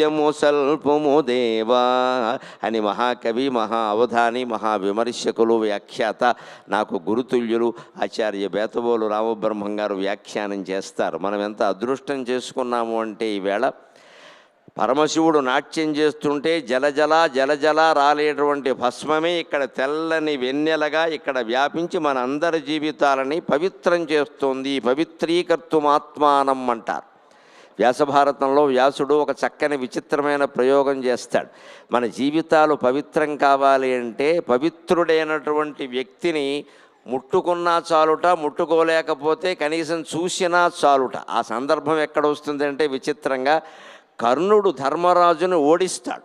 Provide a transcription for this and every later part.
యము సల్పము దేవా అని మహాకవి మహా అవధాని మహా విమర్శకులు వ్యాఖ్యాత నాకు గురుతుల్యులు ఆచార్య బేతబోలు రామబ్రహ్మం గారు వ్యాఖ్యానం చేస్తారు. మనం ఎంత అదృష్టం చేసుకున్నాము అంటే ఈవేళ పరమశివుడు నాట్యం చేస్తుంటే జలజల జలజల రాలేటువంటి భస్మమే ఇక్కడ తెల్లని వెన్నెలగా ఇక్కడ వ్యాపించి మన అందరి జీవితాలని పవిత్రం చేస్తుంది. పవిత్రీకర్తుమాత్మానం అంటారు. వ్యాసభారతంలో వ్యాసుడు ఒక చక్కని విచిత్రమైన ప్రయోగం చేస్తాడు. మన జీవితాలు పవిత్రం కావాలి అంటే పవిత్రుడైనటువంటి వ్యక్తిని ముట్టుకున్నా చాలుట ముట్టుకోలేకపోతే కనీసం చూసినా చాలుట. ఆ సందర్భం ఎక్కడ వస్తుందంటే విచిత్రంగా కర్ణుడు ధర్మరాజును ఓడిస్తాడు.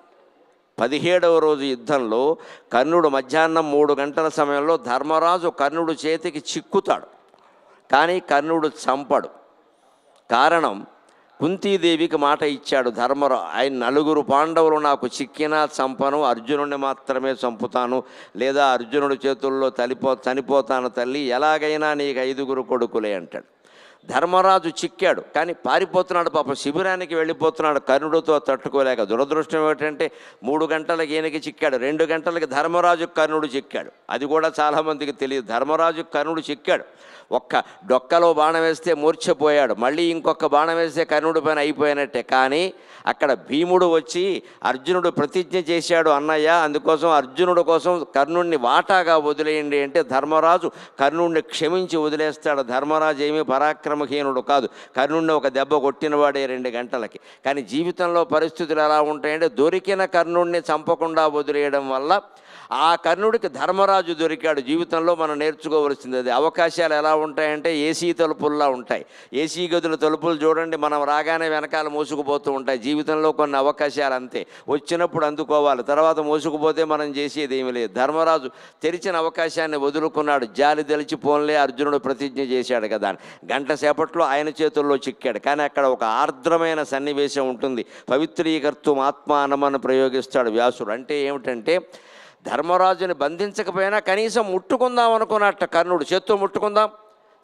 పదిహేడవ రోజు యుద్ధంలో కర్ణుడు మధ్యాహ్నం మూడు గంటల సమయంలో ధర్మరాజు కర్ణుడు చేతికి చిక్కుతాడు. కానీ కర్ణుడు చంపడు. కారణం కుంతీదేవికి మాట ఇచ్చాడు ధర్మరావు ఆయన నలుగురు పాండవులు నాకు చిక్కినా చంపను అర్జునుడిని మాత్రమే చంపుతాను. లేదా అర్జునుడి చేతుల్లో తలిపో చనిపోతాను తల్లి. ఎలాగైనా నీకు ఐదుగురు కొడుకులే అంటాడు. ధర్మరాజు చిక్కాడు. కానీ పారిపోతున్నాడు పాప. శిబిరానికి వెళ్ళిపోతున్నాడు. కర్ణుడితో తట్టుకోలేక. దురదృష్టం ఏమిటంటే మూడు గంటలకు ఈయనకి చిక్కాడు. రెండు గంటలకి ధర్మరాజు కర్ణుడు చిక్కాడు. అది కూడా చాలామందికి తెలియదు. ధర్మరాజు కర్ణుడు చిక్కాడు. ఒక్క డొక్కలో బాణం వేస్తే మూర్ఛపోయాడు. మళ్ళీ ఇంకొక బాణం వేస్తే కర్ణుడి పైన అయిపోయినట్టే. కానీ అక్కడ భీముడు వచ్చి అర్జునుడు ప్రతిజ్ఞ చేశాడు అన్నయ్య అందుకోసం అర్జునుడు కోసం కర్ణుడిని వాటాగా వదిలేయండి అంటే ధర్మరాజు కర్ణుడిని క్షమించి వదిలేస్తాడు. ధర్మరాజు ఏమీ పరాక్రమహీనుడు కాదు. కర్ణుడిని ఒక దెబ్బ కొట్టినవాడే రెండు గంటలకి. కానీ జీవితంలో పరిస్థితులు ఎలా ఉంటాయంటే దొరికిన కర్ణుడిని చంపకుండా వదిలేయడం వల్ల ఆ కర్ణుడికి ధర్మరాజు దొరికాడు. జీవితంలో మనం నేర్చుకోవలసింది అది. అవకాశాలు ఎలా ఉంటాయంటే ఏసీ తలుపుల్లా ఉంటాయి. ఏసీ గదుల తలుపులు చూడండి మనం రాగానే వెనకాల మోసుకుపోతూ ఉంటాయి. జీవితంలో కొన్ని అవకాశాలు అంతే. వచ్చినప్పుడు అందుకోవాలి. తర్వాత మోసుకుపోతే మనం చేసేది ఏమీ లేదు. ధర్మరాజు తెరిచిన అవకాశాన్ని వదులుకున్నాడు. జాలి తెలిచి పోన్లే అర్జునుడు ప్రతిజ్ఞ చేశాడు కదా అని. గంట సేపట్లో ఆయన చేతుల్లో చిక్కాడు. కానీ అక్కడ ఒక ఆర్ద్రమైన సన్నివేశం ఉంటుంది. పవిత్రీకర్తం ఆత్మానమని ప్రయోగిస్తాడు వ్యాసుడు. అంటే ఏమిటంటే ధర్మరాజుని బంధించకపోయినా కనీసం ముట్టుకుందాం అనుకున్నట్ట కర్ణుడు. చేత్తో ముట్టుకుందాం?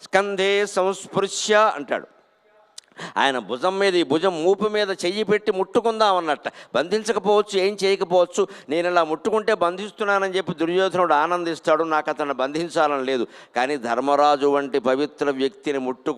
స్కందే సంస్పృశ్య అంటాడు. ఆయన భుజం మీద ఈ భుజం మూపు మీద చెయ్యి పెట్టి ముట్టుకుందాం అన్నట్ట. బంధించకపోవచ్చు ఏం చేయకపోవచ్చు నేను ఇలా ముట్టుకుంటే బంధిస్తున్నానని చెప్పి దుర్యోధనుడు ఆనందిస్తాడు. నాకు అతను బంధించాలని లేదు. కానీ ధర్మరాజు వంటి పవిత్ర వ్యక్తిని ముట్టుకుంటే